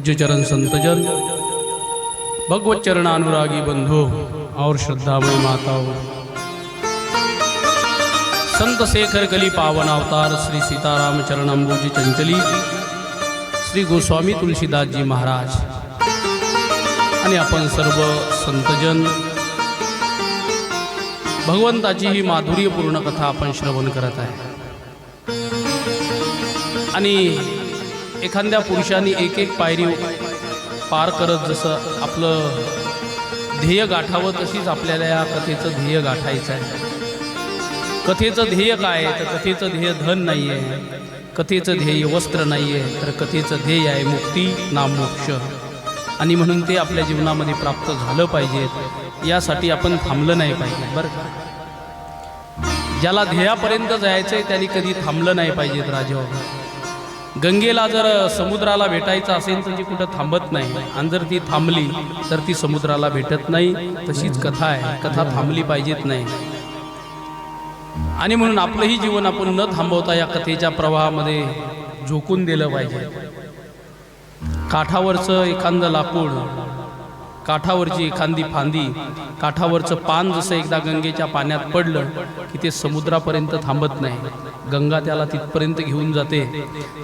पूज्य चरण संतजन भगवत चरण अनुरागी बंधु और श्रद्धामय माताओं। संत शेखर कली पावन अवतार श्री सीताराम चरण अंबुजी चंचली, श्री गोस्वामी तुलसीदासजी महाराज, आणि आपण सर्व संतजन। भगवंताची ही माधुर्यपूर्ण कथा आपण श्रवण करत आणि एखाद्या पुरुषाने एक एक पायरी पार करत जसं आपलं ध्येय गाठावं तशीच आपल्याला या कथेचं ध्येय गाठायचं आहे. कथेचं ध्येय काय? आहे तर कथेचं ध्येय धन नाही आहे कथेचं ध्येय वस्त्र नाही आहे तर कथेचं ध्येय आहे मुक्ती नामोक्ष आणि म्हणून ते आपल्या जीवनामध्ये प्राप्त झालं पाहिजे. यासाठी आपण थांबलं नाही पाहिजे. बरं का? ज्याला ध्येयापर्यंत जायचं आहे त्यांनी कधी थांबलं नाही पाहिजेत राजा गंगेला जर समुद्राला भेटायचं असेल तर ती कुठं थांबत नाही. आणि जर ती थांबली तर ती समुद्राला भेटत नाही. तशीच कथा आहे. कथा थांबली पाहिजेत नाही. आणि म्हणून आपलंही जीवन आपण न थांबवता या कथेच्या प्रवाहामध्ये झोकून दिलं पाहिजे. काठावरचं एखादं लाकूड काठावरची एखादी फांदी काठावरचं पान जसं एकदा गंगेच्या पाण्यात पडलं की ते समुद्रापर्यंत थांबत नाही. गंगा त्याला तिथपर्यंत घेऊन जाते.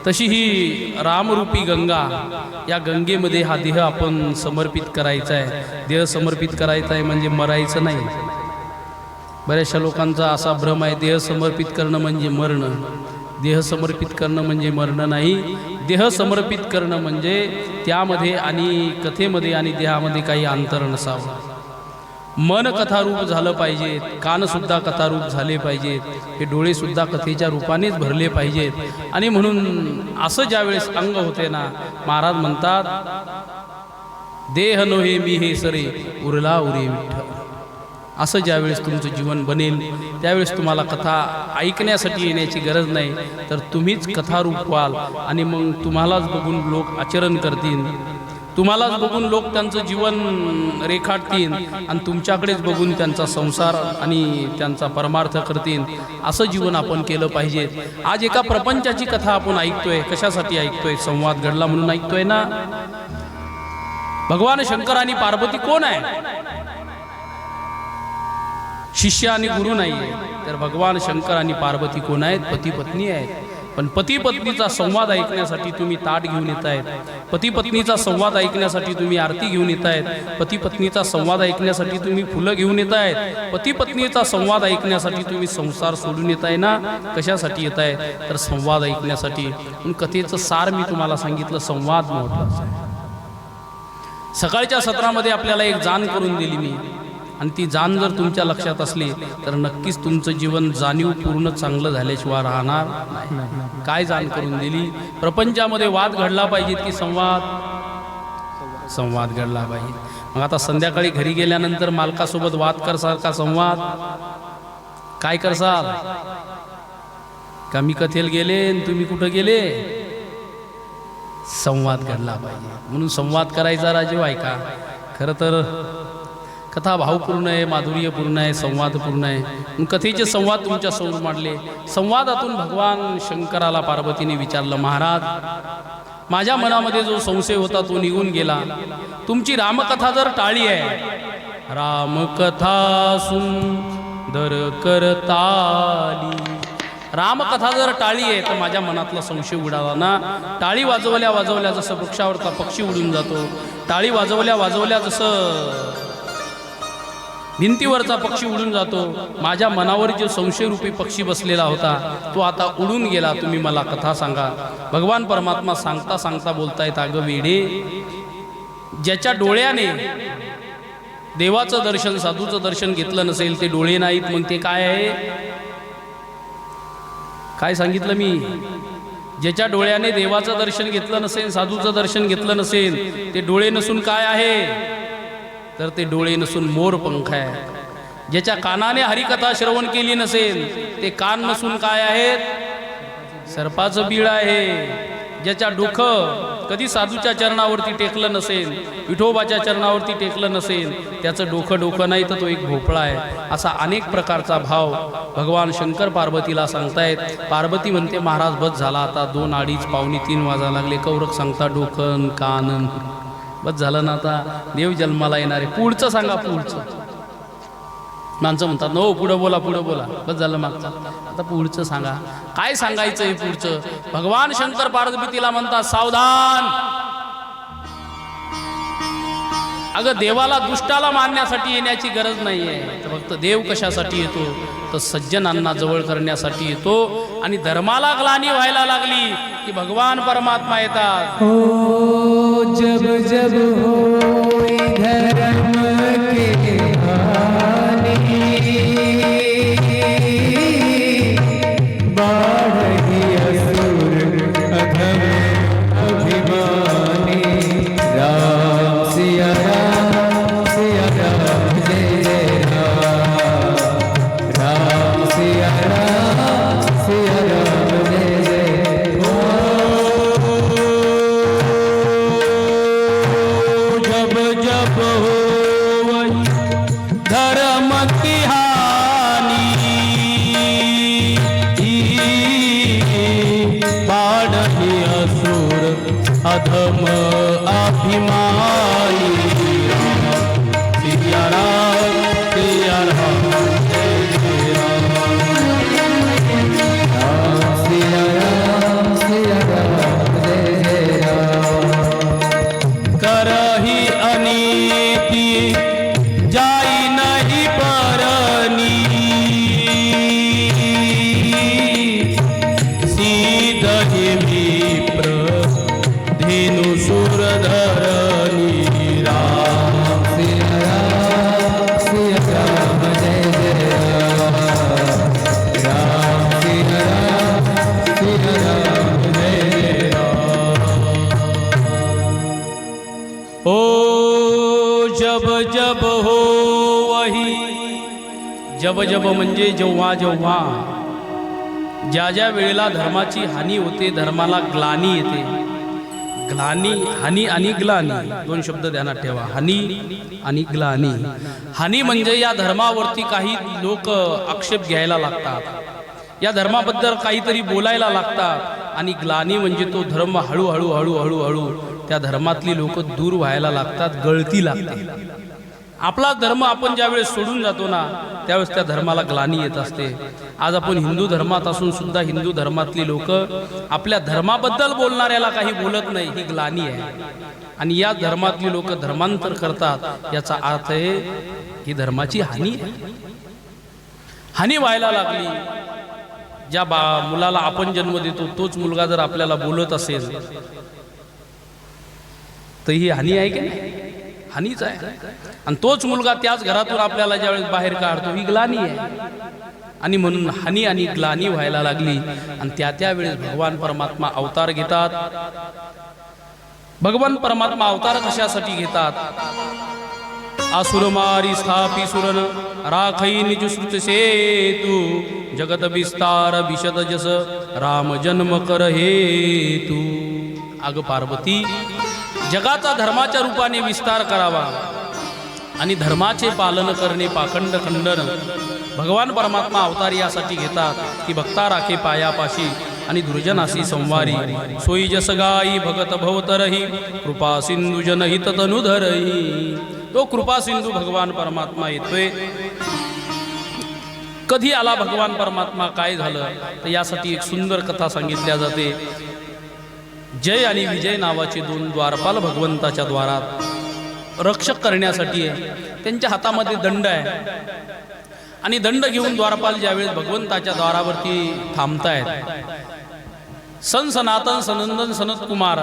तशी ही रामरूपी गंगा या गंगेमध्ये हा देह आपण समर्पित करायचा आहे देह समर्पित करायचा आहे म्हणजे मरायचं नाही. बऱ्याचशा लोकांचा असा भ्रम आहे देह समर्पित करणं म्हणजे मरणं. देह समर्पित करणं म्हणजे मरणं नाही. देह समर्पित करणं म्हणजे त्यामध्ये आणि कथेमध्ये आणि देहामध्ये काही अंतर नसावं. मन कथारूप झालं पाहिजे कानसुद्धा कथारूप झाले पाहिजेत हे डोळेसुद्धा कथेच्या रूपानेच भरले पाहिजेत. आणि म्हणून असं ज्यावेळेस अंग होते ना महाराज म्हणतात देह नोहे मी हे सरे उरला उरे विठ्ठल. असं ज्यावेळेस तुमचं जीवन बनेल त्यावेळेस तुम्हाला कथा ऐकण्यासाठी येण्याची गरज नाही. तर तुम्हीच कथारूप व्हाल आणि मग तुम्हालाच बघून लोक आचरण करतील. तुम्हालाच बघून लोक त्यांचं जीवन रेखाटतील आणि तुमच्याकडेच बघून त्यांचा संसार आणि त्यांचा परमार्थ करतील. असं जीवन आपण केलं पाहिजे. आज एका प्रपंचाची कथा आपण ऐकतोय. कशासाठी ऐकतोय? संवाद घडला म्हणून ऐकतोय ना? भगवान शंकर आणि पार्वती कोण आहे? शिष्य आणि गुरु नाही तर भगवान शंकर आणि पार्वती कोण आहेत? पती पत्नी आहेत. पण पती पत्नीचा संवाद ऐकण्यासाठी तुम्ही ताट घेऊन येत आहेत. पती पत्नीचा संवाद ऐकण्यासाठी तुम्ही आरती घेऊन येत आहेत. पती पत्नीचा संवाद ऐकण्यासाठी तुम्ही फुलं घेऊन येत आहेत. पती पत्नीचा संवाद ऐकण्यासाठी तुम्ही संसार सोडून येत आहे ना? कशासाठी येत आहे तर संवाद ऐकण्यासाठी. पण कथेचं सार मी तुम्हाला सांगितलं संवाद महत्त्वाचा आहे सकाळच्या सत्रामध्ये आपल्याला एक जाण करून दिली मी. आणि ती जाण जर तुमच्या लक्षात असली तर नक्कीच तुमचं जीवन जाणीवपूर्ण चांगलं झाल्याशिवाय राहणार नाही. काय जाण करून दिली? प्रपंचामध्ये वाद घडला पाहिजे की संवाद. संवाद घडला पाहिजे. मग आता संध्याकाळी घरी गेल्यानंतर मालकासोबत वाद करसाल का संवाद? काय करसाल? का मी कथेल गेले आणि तुम्ही कुठं गेले? संवाद घडला पाहिजे. म्हणून संवाद करायचा राजीव ऐका. खरं तर कथा भावपूर्ण आहे माधुर्यपूर्ण आहे संवादपूर्ण आहे. कथेचे संवाद तुमच्यासमोर मांडले. संवादातून भगवान शंकराला पार्वतीने विचारलं महाराज माझ्या मनामध्ये जो संशय होता तो निघून गेला. तुमची रामकथा जर टाळी आहे. रामकथा सुंदर करताली. रामकथा जर टाळी आहे तर माझ्या मनातला संशय उडाला ना. टाळी वाजवल्या वाजवल्या जसं वृक्षावरचा पक्षी उडून जातो टाळी वाजवल्या वाजवल्या जसं भिंतीवरचा पक्षी उडून जातो. माझ्या मनावर जो संशयरूपी पक्षी बसलेला होता तो आता उडून गेला. तुम्ही मला कथा सांगा. भगवान परमात्मा सांगता सांगता बोलतायत अगं वेडे ज्याच्या डोळ्याने देवाचं दर्शन साधूचं दर्शन घेतलं नसेल ते डोळे नाहीत मग ते काय आहे? काय सांगितलं मी? ज्याच्या डोळ्याने देवाचं दर्शन घेतलं नसेल साधूचं दर्शन घेतलं नसेल ते डोळे नसून काय आहे? तर ते डोळे नसून मोर पंख आहे. ज्याच्या कानाने हरिकथा श्रवण केली नसेल ते कान नसून काय आहेत? सर्पाचं बीळ आहे. ज्याच्या डोकं कधी साधूच्या चरणावरती टेकलं नसेल विठोबाच्या चरणावरती टेकलं नसेल त्याचं डोकं डोकं नाही तर तो एक भोपळा आहे. असा अनेक प्रकारचा भाव भगवान शंकर पार्वतीला सांगतायत. पार्वती म्हणते महाराज बस झाला आता. दोन अडीच पावणे तीन वाजा लागले. कौरक सांगता डोकन कानन बस झालं ना आता. देव जन्माला येणार. आहे पुढचं सांगा पुढचं. माणसं म्हणतात नो पुढं बोला पुढं बोला. बस झालं मागचं. आता पुढचं सांगा. काय सांगायचं हे पुढचं? भगवान शंकर पार्वतीला म्हणतात सावधान. अगं देवाला दुष्टाला मानण्यासाठी येण्याची गरज नाहीये. तर फक्त देव कशासाठी येतो? तर सज्जनांना जवळ करण्यासाठी येतो. आणि धर्माला ग्लानी व्हायला लागली की भगवान परमात्मा येतात. हो, जब जब हो जब जब म्हणजे जेव्हा जेव्हा. ज्या ज्या वेळेला धर्माची हानी होते धर्माला ग्लानी येते. ग्लानी हानी आणि ग्लानी दोन शब्द ध्यानात ठेवा. हानी आणि ग्लानी. हानी म्हणजे या धर्मावरती काही लोक आक्षेप घ्यायला लागतात. या धर्माबद्दल काहीतरी बोलायला लागतात. आणि ग्लानी म्हणजे तो धर्म हळूहळू हळूहळू हळू त्या धर्मातली लोक दूर व्हायला लागतात गळती लागते आपला धर्म आपण ज्यावेळेस सोडून जातो ना त्यावेळेस त्या धर्माला ग्लानी येत असते. आज आपण हिंदू धर्मात असून सुद्धा हिंदू धर्मातली लोक आपल्या धर्माबद्दल बोलणाऱ्याला काही बोलत नाही ही ग्लानी आहे. आणि या धर्मातली लोक धर्मांतर करतात याचा अर्थ आहे ही धर्माची हानी आहे. हानी व्हायला लागली. ज्या बा मुलाला आपण जन्म देतो तोच मुलगा जर आपल्याला बोलत असेल तर ही हानी आहे की नाही? हानीच आहे. आणि तोच मुलगा त्याच घरातून आपल्याला ज्यावेळेस बाहेर काढतो ही ग्लानी आहे. आणि म्हणून हानी आणि ग्लानी व्हायला लागली. आणि त्या त्यावेळेस भगवान परमात्मा अवतार घेतात. भगवान परमात्मा अवतार कशासाठी घेतात? आसुरमारी स्थापी सुरन राखई निज श्रुत सेतू जगत विस्तार विशद जस राम जन्म कर हेतू. अग पार्वती जगाचा धर्माच्या रूपाने विस्तार करावा. आणि धर्माचे पालन करणे पाखंड खंडन. भगवान परमात्मा अवतार यासाठी घेतात की भक्ता राखे पायापाशी आणि दुर्जनासी संवारी. सोयी जस गाई भगत भवतरही कृपा सिंधू जनहित तनुधरही तो कृपा सिंधू भगवान परमात्मा येतोय. कधी आला भगवान परमात्मा काय झालं? तर यासाठी एक सुंदर कथा सांगितल्या जाते. जय आणि विजय नावाचे दोन द्वारपाल भगवंताच्या द्वारात. रक्षक करण्यासाठी आहे. त्यांच्या हातामध्ये दंड आहे. आणि दंड घेऊन द्वारपाल ज्यावेळेस भगवंताच्या द्वारावरती थांबतायत सन सनातन सनंदन सनत कुमार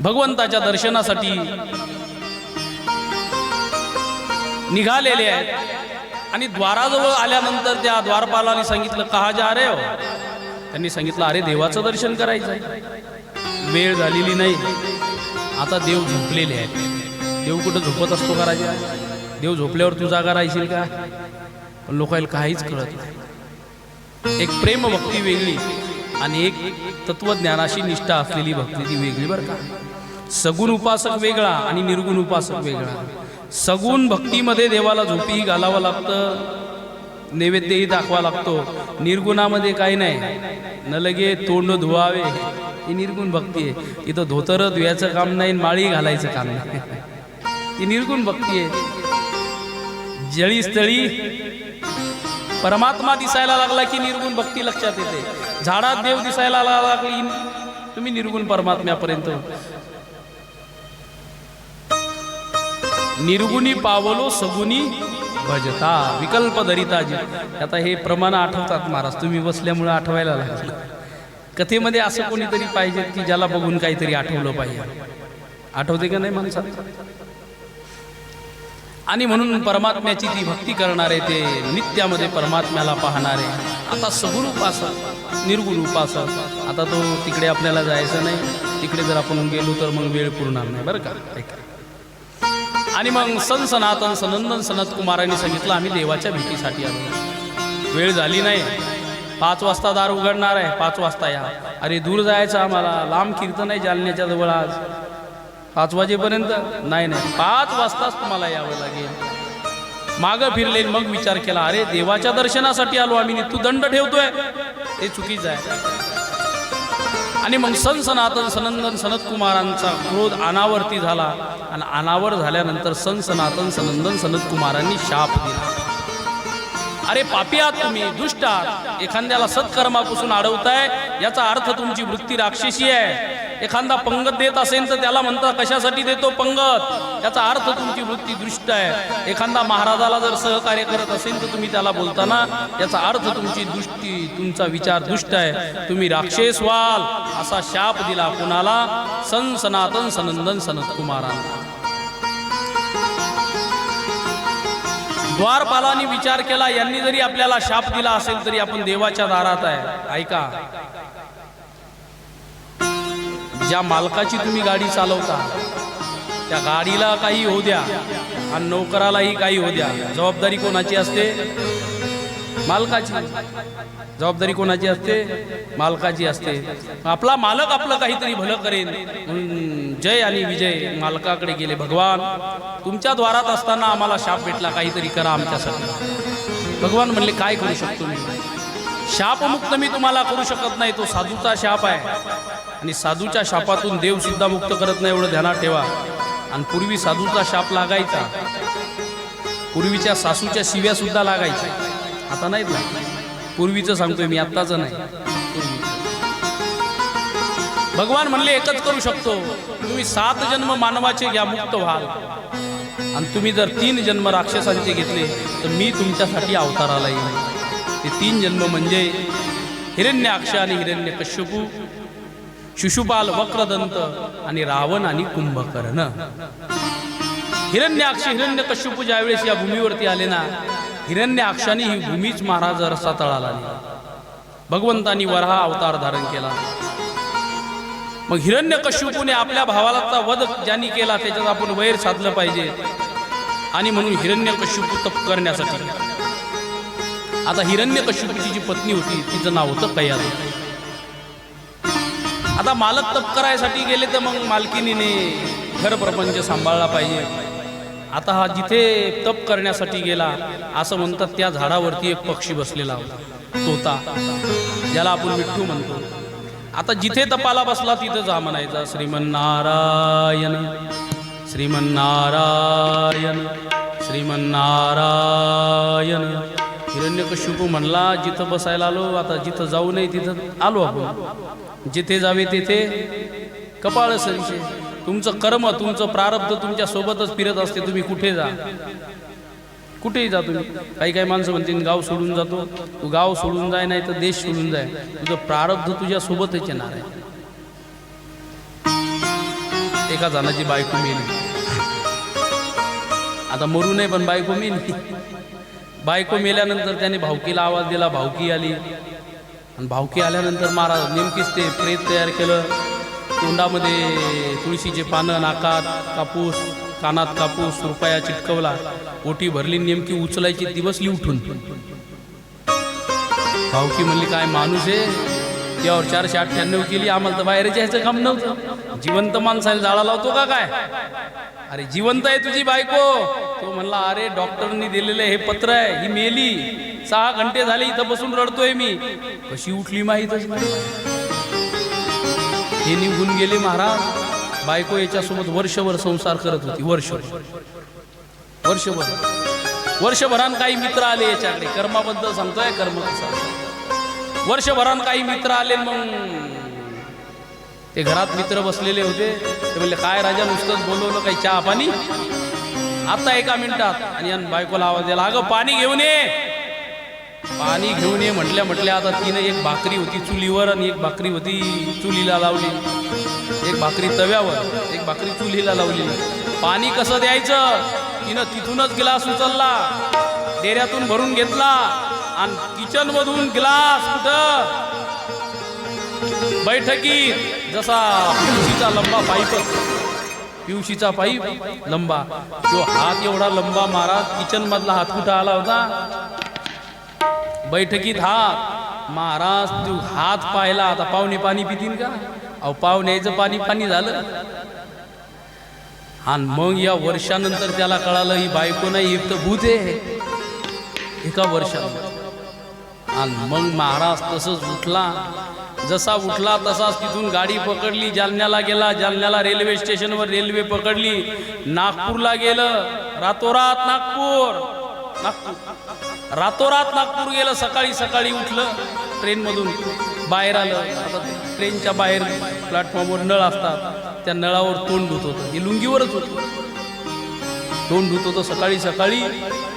भगवंताच्या दर्शनासाठी निघालेले आहेत. आणि द्वाराजवळ आल्यानंतर त्या द्वारपालाने सांगितलं कहा जा रे हो? त्यांनी सांगितलं अरे देवाचं दर्शन करायचं आहे वेळ झालेली नाही. आता देव झोपलेले आहेत. देव कुठं झोपत असतो का राजा देव झोपल्यावर तू जागा राहशील का? पण लोकांना काहीच कळत नाही. एक प्रेम भक्ती वेगळी आणि एक तत्वज्ञानाशी निष्ठा असलेली भक्ती ती वेगळी बरं का? सगुण उपासक वेगळा आणि निर्गुण उपासक वेगळा. सगुण भक्तीमध्ये देवाला झोपीही घालावं लागतं. नैवेद्यही दाखवा लागतो. निर्गुणामध्ये काही नाही. न लगे तोंड धुवावे. ही निर्गुण भक्ती आहे. इथं धोतर धुयाचं काम नाही माळी घालायचं काम नाही. ही निर्गुण भक्ती आहे. जळी स्थळी परमात्मा दिसायला लागला की निर्गुण भक्ती लक्षात येते. झाडात देव दिसायला लागली तुम्ही निर्गुण परमात्म्यापर्यंत. निर्गुणी पावलो सगुणी भजता विकल्प दरिताजी आता हे प्रमाण आठवतात महाराज तुम्ही बसल्यामुळे आठवायला लागलं. कथेमध्ये असं कोणीतरी पाहिजे की ज्याला बघून काहीतरी आठवलं पाहिजे. आठवते का नाही माणसाला आणि म्हणून परमात्म्याची ती भक्ती करणारे ते नित्यामध्ये परमात्म्याला पाहणारे. आता सगुण उपासक निर्गुण उपासक आता तो तिकडे आपल्याला जायचं नाही. तिकडे जर आपण गेलो तर मग वेळ पुरणार नाही बरं का? ऐका. आणि मग सन सनातन सनंदन सनत कुमारांनी सांगितलं आम्ही देवाच्या भेटीसाठी आलो. वेळ झाली नाही. पाच वाजता दार उघडणार आहे. पाच वाजता या. अरे दूर जायचं आम्हाला. लांब कीर्तन आहे जालन्याच्या जवळ आज. पाच वाजेपर्यंत? नाही नाही. पाच वाजताच तुम्हाला यावं लागेल. मागं फिरले मग विचार केला अरे देवाच्या दर्शनासाठी आलो आम्ही. तू दंड ठेवतोय. ते चुकीचं आहे. आणि मग सन सनातन सनंदन सनत कुमारांचा क्रोध अनावर्ती झाला. आणि अनावर झाल्यानंतर सन सनातन सनंदन सनत कुमारांनी शाप दिला. अरे पापी आहात तुम्ही दुष्ट आहात. एखाद्याला सत्कर्मापासून अडवताय याचा अर्थ तुमची वृत्ती राक्षसी आहे. एखादा पंगत देत असेल तर त्याला म्हणतात कशासाठी देतो पंगत? याचा अर्थ तुमची वृत्ती दृष्ट आहे. एखादा महाराजाला जर सहकार्य करत असेल तर तुम्ही त्याला बोलताना याचा अर्थ तुमची दृष्टी तुमचा विचार दुष्ट आहे. तुम्ही राक्षस व्हाल असा शाप दिला कुणाला? सन सनातन सनंदन सनत कुमारांना द्वारपालांनी विचार केला यांनी जरी आपल्याला शाप दिला असेल तरी आपण देवाच्या दारात आहे. ऐका. ज्या मालकाची तुम्ही गाडी चालवता त्या गाडीला काही होऊ द्या आणि नोकरालाही काही होऊ द्या. जबाबदारी कोणाची असते? मालकाची. जबाबदारी कोणाची असते? मालकाची असते. आपला मालक आपलं काहीतरी भलं करेन. म्हणून जय आणि विजय मालकाकडे गेले. भगवान तुमच्या द्वारात असताना आम्हाला शाप भेटला. काहीतरी करा आमच्यासाठी. भगवान म्हणले काय करू शकतो मी? शापमुक्त मी तुम्हाला करू शकत नाही तो साधूचा शाप आहे. आणि साधूच्या शापातून देव सुद्धा मुक्त करत नाही एवढं ध्यानात ठेवा. आणि पूर्वी साधूचा शाप लागायचा. पूर्वीच्या सासूच्या शिव्या सुद्धा लागायच्या. आता नाहीत ना? पूर्वीचं सांगतोय मी आत्ताचं नाही. भगवान म्हणले एकच करू शकतो. तुम्ही सात जन्म मानवाचे घ्या मुक्त व्हाल. आणि तुम्ही जर तीन जन्म राक्षसांचे घेतले तर मी तुमच्यासाठी अवताराला येईल ते तीन जन्म म्हणजे हिरण्याक्ष आणि हिरण्य कश्यपू शिशुपाल वक्रदंत आणि रावण आणि कुंभकर्ण. हिरण्याक्ष हिरण्य कश्यपू ज्यावेळेस या भूमीवरती आले ना हिरण्याक्षाने ही भूमीच महाराज रस्ता तळाला नेली. भगवंतानी वरहा अवतार धारण केला. मग हिरण्य कश्यपूने आपल्या भावाला वध ज्यांनी केला त्याच्यात आपण वैर साधलं पाहिजे. आणि म्हणून हिरण्य कश्यपू तप करण्यासाठी आता हिरण्य कश्यपूची जी पत्नी होती तिचं नाव होतं कयाल आता मालक तप करायसाठी गेले तर मग मालकिनीने घर प्रपंच सांभाळला पाहिजे. आता हा जिथे तप करण्यासाठी गेला असं म्हणतात त्या झाडावरती एक पक्षी बसलेला होता. तोता. ज्याला आपण विठ्ठू म्हणतो. आता जिथे तपाला बसला तिथं जा म्हणायचा श्रीमन्नारायण श्रीमन्नारायण श्रीमन्नारायण. हिरण्यकश्यपू म्हणला जिथं बसायला आलो आता जिथं जाऊ नये तिथं आलो आपण. जिथे जावे तिथे कपाळ संशय तुमचं कर्म तुमचं प्रारब्ध तुमच्या सोबतच फिरत असते तुम्ही कुठे जा? कुठेही जा तुम्ही. काही काही माणसं म्हणतील गाव सोडून जातो. तू गाव सोडून जाय नाही तर देश सोडून जाय. तुझं प्रारब्ध तुझ्या सोबतच येणार आहे. एका जणाची बायको मेली आता मरू नये पण बायको मेली बायको मेल्यानंतर त्याने भावकीला आवाज दिला भावकी आली. आणि भावकी आल्यानंतर महाराज नेमकीच ते प्रेत तयार केलं. तोंडामध्ये तुळशीचे पानं नाकात कापूस कानात कापूस रुपया चिटकवला. ओटी भरली नेमकी उचलायची ती बसली उठून. भावकी म्हणली काय माणूस आहे? यावर चारशे अठ्ठ्याण्णव केली आम्हाला तर बाहेर जायचं काम नव्हतं. जिवंत माणसाला जाळा लावतो का काय? अरे जिवंत आहे तुझी बायको. तो म्हणला अरे डॉक्टरनी दिलेलं हे पत्र आहे ही मेली. सहा घंटे झाले इथं बसून रडतोय मी. कशी उठली माहीतच नाही. हे निघून गेले महाराज. बायको याच्यासोबत वर्षभर संसार करत होती वर्षभर. वर्षभर. वर्षभरान काही मित्र आले याच्याकडे. कर्माबद्दल सांगतोय कर्म कसं. वर्षभरान काही मित्र आले मग ते घरात मित्र बसलेले होते. ते म्हणले काय राजा नुसतंच बोलवलं काही चहा पाणी? आता एका मिनिटात. आणि बायकोला आवाज दिला अगं पाणी घेऊन ये. पाणी घेऊन ये म्हटल्या म्हटल्या आता तिनं एक भाकरी होती चुलीवर आणि एक भाकरी होती चुलीला लावली. एक भाकरी तव्यावर एक भाकरी चुलीला लावली. पाणी कसं द्यायचं? तिनं तिथूनच ग्लास उचलला डेऱ्यातून भरून घेतला. आणि किचनमधून ग्लास कुठं? बैठकीत जसा पिवशीचा लंबा पाईप पिवशीचा पाईप लंबा. तो हात एवढा लंबा महाराज किचन मधला हात कुठं आला होता? बैठकीत हात. महाराज तू हात पाहिला. आता पाहुणे पाणी पितील का? अहो पाहुण्याचं पाणी पाणी झालं. आणि मग या वर्षानंतर त्याला कळालं ही बायको नाही एक तर भूत आहे. एका वर्षानंतर. आणि मग महाराज तसंच उठला. जसा उठला तसाच तिथून गाडी पकडली जालन्याला गेला जालन्याला रेल्वे स्टेशनवर रेल्वे पकडली. नागपूरला गेलं रातोरात नागपूर. नागपूर. रातोरात नागपूर गेलं सकाळी सकाळी उठलं ट्रेनमधून बाहेर आलं. आता ट्रेनच्या बाहेर प्लॅटफॉर्मवर नळ असतात. त्या नळावर तोंड धुत होतं. हे लुंगीवरच होतं. तोंड धुत होतं सकाळी सकाळी.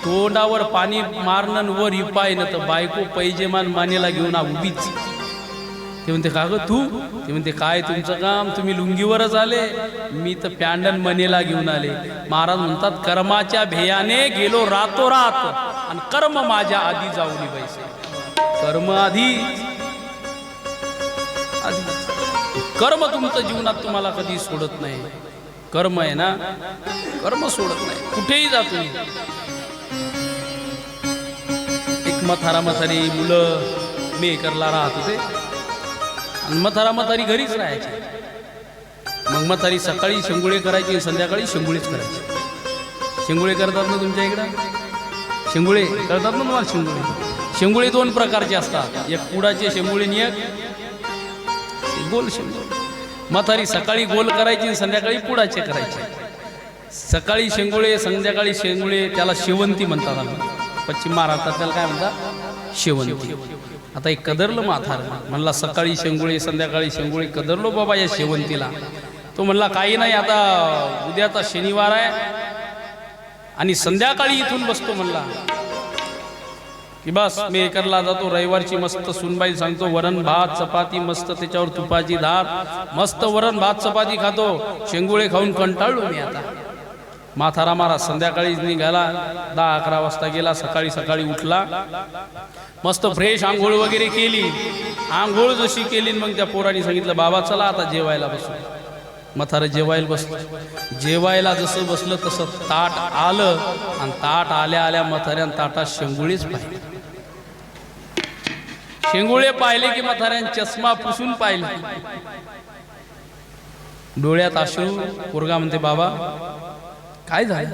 तोंडावर पाणी मारणं वर हिपाय न तर बायको पैजेमान मानेला घेऊन उभीच. ते म्हणते का ग तू? ते म्हणते काय तुमचं काम? तुम्ही लुंगीवरच आले. मी तर पॅन्डन मनेला घेऊन आले. महाराज म्हणतात कर्माच्या भेयाने गेलो रातोरात आणि कर्म माझ्या आधी जाऊन पैसे कर्म आधी. आधी कर्म तुमचं जीवनात तुम्हाला कधी सोडत नाही. कर्म आहे ना? कर्म सोडत नाही. कुठेही जा तुम्ही. एक मथारा मथारी मुलं मेकरला राहत होते. आणि मथारा मथारी घरीच राहायचे. मग मथारी सकाळी शेंगुळे करायची आणि संध्याकाळी शेंगुळेच करायचे. शेंगुळे करतात ना तुमच्या इकडं? शेंगुळे करतात ना तुम्हाला शेंगुळे? शेंगुळे दोन प्रकारचे असतात. एक कुडाचे शेंगुळे आणि एक गोल शेंगुळे. मथारी सकाळी गोल करायची आणि संध्याकाळी पुडाचे करायचे. सकाळी शेंगुळे संध्याकाळी शेंगुळे त्याला शेवंती म्हणतात आम्ही. पश्चिम महाराष्ट्रात त्याला काय म्हणतात? शेवंती. आता एक कदरलं माथार म्हणला सकाळी शेंगुळे संध्याकाळी शेंगुळे कदरलो बाबा या शेवंतीला. तो म्हणला काही नाही आता उद्याचा शनिवार आहे आणि संध्याकाळी इथून बसतो म्हणला. की बस मी एकरला जातो रविवारची मस्त सुनबाई सांगतो वरण भात चपाती मस्त त्याच्यावर तुपाची धार मस्त वरण भात चपाती खातो शेंगुळे खाऊन कंटाळलो मी आता. माथारा महाराज संध्याकाळी निघाला दहा अकरा वाजता गेला सकाळी सकाळी उठला. मस्त फ्रेश आंघोळ वगैरे केली. आंघोळ जशी केली मग त्या पोराने सांगितलं बाबा चला आता जेवायला बसू. मथारा जेवायला बसलं. जेवायला जसं बसलं तसं ताट आलं. आणि ताट आल्या आल्या मथाऱ्यान ताटात शेंगुळीच पाहिजे शेंगुळे पाहिले की मथाऱ्यान चष्मा पुसून पाहिले. डोळ्यात अश्रू पोरगा म्हणते बाबा काय झालं?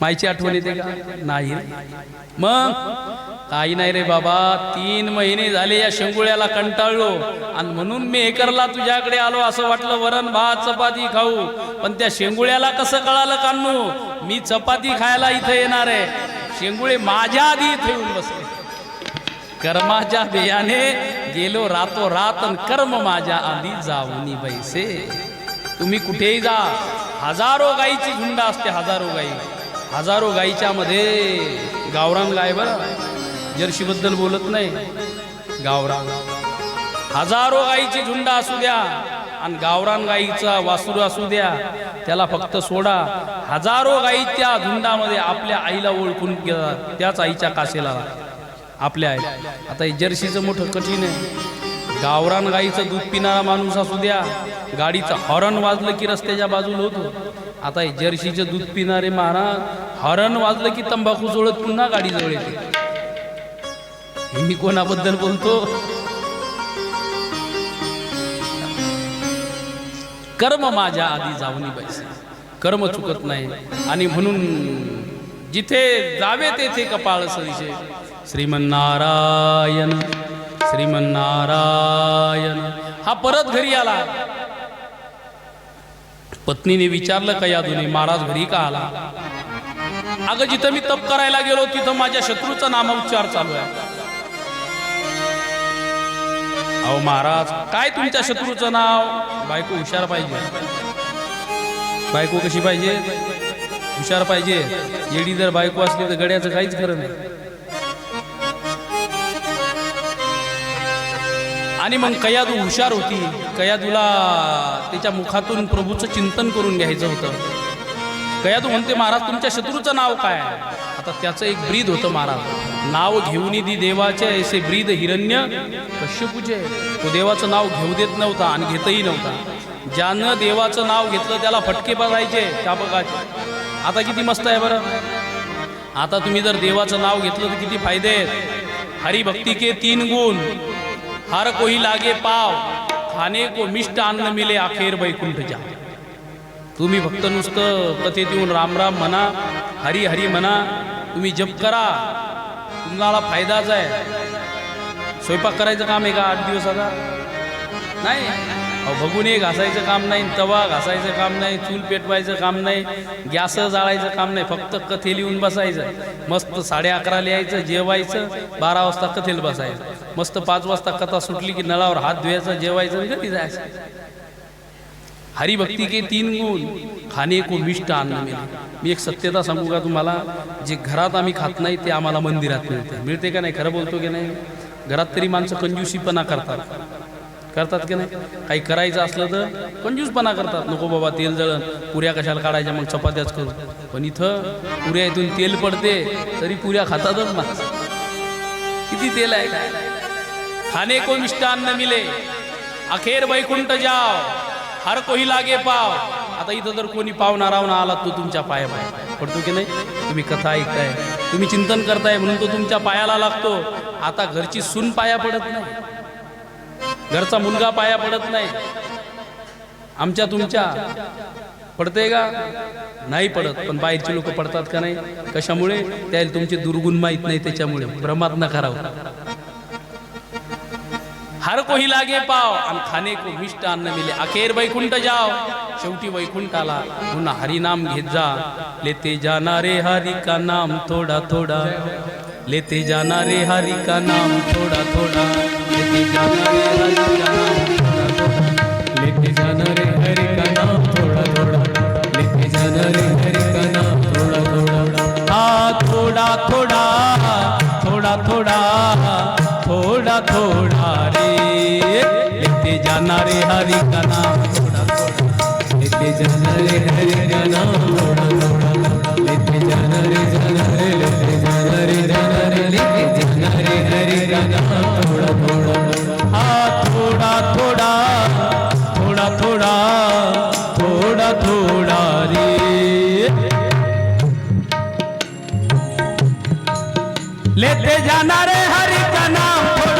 मायची आठवण येते का? नाही. मग? काही नाही रे बाबा तीन महिने झाले या शेंगुळ्याला कंटाळलो. आणि म्हणून मी एकरला तुझ्याकडे आलो असं वाटलं वरण भात चपाती खाऊ. पण त्या शेंगुळ्याला कसं कळालं कान्नू? मी चपाती खायला इथं येणार आहे. शेंगुळे माझ्या आधी इथे येऊन बसले. कर्माच्या बियाने गेलो रातो रात आणि कर्म माझ्या आधी जाऊनी बैसे. तुम्ही कुठेही जा. हजारो गाईची झुंड असते हजारो गाई. हजारो गाईच्या मध्ये गावरान गाय बरं. जर्शीबद्दल बोलत नाही. गावरान. हजारो गाईची झुंड असू द्या आणि गावरान गाईचा वासुर असू द्या त्याला फक्त सोडा. हजारो गाई त्या झुंडामध्ये आपल्या आईला ओळखून त्याच आईच्या कासेला. आपल्या आई आता हे जर्सीचं मोठं कठीण आहे. गावरान गाईचं दूध पिणारा माणूस असू द्या गाडीचं हॉर्न वाजलं की रस्त्याच्या बाजूला होतो. आता हे जर्सीचं दूध पिणारे महाराज हॉर्न वाजलं की तंबाखू जोडत पुन्हा गाडीजवळ येते. मी कोणाबद्दल बोलतो? कर्म माझ्या आधी जाऊन पाहिजे कर्म चुकत नाही. आणि म्हणून जिथे जावे तेथे कपाळ सरीचे श्रीमन्नारायण श्रीमन्नारायण. हा परत घरी आला. पत्नीने विचारलं का यादूने महाराज घरी का आला? अगं जिथं मी तप करायला गेलो तिथं माझ्या शत्रूचा नामोच्चार चालू आहे. अहो महाराज काय तुमच्या शत्रूचं नाव? बायको हुशार पाहिजे. बायको कशी पाहिजे? हुशार पाहिजे. येडी जर बायको असली तर गड्याचं काहीच खरं नाही. आणि मग कयादू हुशार होती. कयादूला त्याच्या मुखातून प्रभूचं चिंतन करून घ्यायचं होतं. कयादू म्हणते महाराज तुमच्या शत्रूचं नाव काय आता त्याचं एक ब्रीद होतं महाराज नाव घेऊन दी देवाचे ऐसे ब्रीद हिरण्य कश्यपूचे तो देवाचं नाव घेऊ देत नव्हता आणि घेतही नव्हता. ज्यानं देवाचं नाव घेतलं त्याला फटके बघायचे त्या बघायचे आता किती मस्त आहे बरं. आता तुम्ही जर देवाचं नाव घेतलं तर किती फायदे आहेत. हरिभक्ती के तीन गुण. हर कोई लागे पाव खाने को मिष्ट अन्न मिले अखेर बैकुंठ जा। तुम्ही फक्त नुसतं कथेत येऊन राम राम म्हणा हरी हरी म्हणा तुम्ही जप करा तुम्हाला फायदाच आहे. स्वयंपाक करायचं काम आहे का आठ दिवसाचा? नाही. भगुने घासायचं काम नाही तवा घासायचं काम नाही चूल पेटवायचं काम नाही गॅस जाळायचं काम नाही फक्त कथे लिहून बसायचं. मस्त साडे अकरा लिहायचं जेवायचं बारा वाजता कथेला बसायचं. मस्त पाच वाजता कथा सुटली की नळावर हात धुवायचं जेवायचं आणि घरी जायचं. हरिभक्ती के तीन गुण खाणे को मिष्ट अन्न मिळते मी एक सत्यता सांगू का तुम्हाला? जे घरात आम्ही खात नाही ते आम्हाला मंदिरात मिळते. मिळते का नाही? खरं बोलतो की नाही? घरात तरी माणसं कंजूसीपणा करतात. करतात की नाही? काही करायचं असलं तर कंजूसपणा करतात. नको बाबा तेल जळण. पुऱ्या कशाला काढायच्या? मग चपात्याच करू. पण इथं पुऱ्या इथून तेल पडते तरी पुऱ्या खातातच ना. किती तेल आहे? काय खाने को मिष्टान्न मिले. अखेर वैकुंठ जाव. हर कोही लागे पाव. आता इथं जर कोणी पाहुणा रावना आला तो तुमच्या पाया पाय पडतो की नाही? तुम्ही कथा ऐकताय. तुम्ही चिंतन करताय म्हणून तो तुमच्या पायाला लागतो. आता घरची सून पाया पडत नाही. घरचा मुलगा पाया पडत नाही. आमच्या तुमच्या. पडते का? नाही पडत पण बाहेरचे लोक पडतात का नाही? कशामुळे? त्याला तुमचे दुर्गुण माहीत नाही त्याच्यामुळे. भ्रमात न करावं हर कोही लागे पाव आणि खाने को मिष्ट अन्न मिले. अखेर वैकुंठ जाव शेवटी वैकुंठाला पुन्हा हरिनाम घेत जा. लेते जाणारे रे का नाम थोडा थोडा. लेते जाना रे का नाम थोडा थोडा. थोड़ा थोड़ा रे लेते जाना रे हरि का नाम थोड़ा थोड़ा लेते जाना रे हरि का नाम थोड़ा थोड़ा लेते जाना रे जाना रे लेते जाना रे जाना रे लेते जाना रे हरि का नाम थोड़ा थोड़ा थोडा थोडा थोडा थोडा रे. लेते जाणारे हरी का नाम